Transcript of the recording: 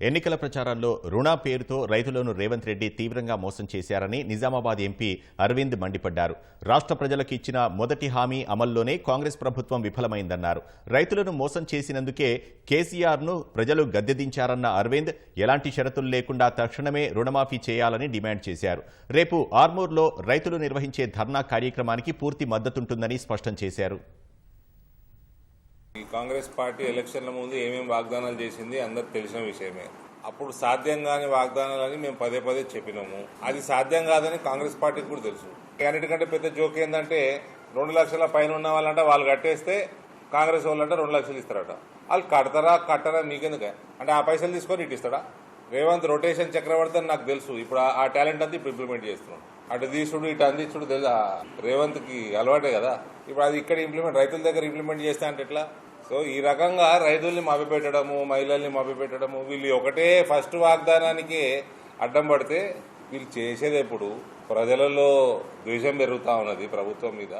ఎన్నికల ప్రచారంలో రుణ పేరుతో రైతులను రేవంత్ రెడ్డి తీవ్రంగా మోసం చేశారని నిజామాబాద్ ఎంపీ అరవింద్ మండిపడ్డారు. రాష్ట్ర ప్రజలకు ఇచ్చిన మొదటి హామీ అమల్లోనే కాంగ్రెస్ ప్రభుత్వం విఫలమైందన్నారు. రైతులను మోసం చేసినందుకే కేసీఆర్ను ప్రజలు గద్దెదించారన్న అరవింద్ ఎలాంటి షరతులు లేకుండా తక్షణమే రుణమాఫీ చేయాలని డిమాండ్ చేశారు. రేపు ఆర్మూర్లో రైతులు నిర్వహించే ధర్నా కార్యక్రమానికి పూర్తి మద్దతుంటుందని స్పష్టం చేశారు. కాంగ్రెస్ పార్టీ ఎలక్షన్ల ముందు ఏమేమి వాగ్దానాలు చేసింది అందరికి తెలిసిన విషయమే. అప్పుడు సాధ్యం కాని వాగ్దానాలని మేము పదే పదే చెప్పినాము. అది సాధ్యం కాదని కాంగ్రెస్ పార్టీకి కూడా తెలుసు. అన్నిటికంటే పెద్ద జోక్ ఏంటంటే రెండు లక్షల పైన ఉన్న వాళ్ళంటే వాళ్ళు కట్టేస్తే కాంగ్రెస్ వాళ్ళంటే రెండు లక్షలు ఇస్తారట. వాళ్ళు కడతారా కట్టరా మీకెందుకే? అంటే ఆ పైసలు తీసుకొని ఇటు ఇస్తాడా? రేవంత్ రొటేషన్ చక్రవర్తి అని నాకు తెలుసు. ఇప్పుడు ఆ- టాలెంట్ అంతా ఇప్పుడు ఇంప్లిమెంట్ చేస్తున్నాం అటు తీసుడు ఇటు అందించుడు తెలుసా? రేవంత్కి అలవాటే కదా. ఇప్పుడు అది ఇక్కడ ఇంప్లిమెంట్ రైతుల దగ్గర ఇంప్లిమెంట్ చేస్తే అంటే ఎట్లా? సో ఈ రకంగా రైతుల్ని మభ్యపెట్టడము మహిళల్ని మభ్యపెట్టడము వీళ్ళు ఒకటే ఫస్ట్ వాగ్దానానికి అడ్డం పడితే వీళ్ళు చేసేది ఎప్పుడు? ప్రజలలో ద్వేషం పెరుగుతూ ఉన్నది ప్రభుత్వం మీద.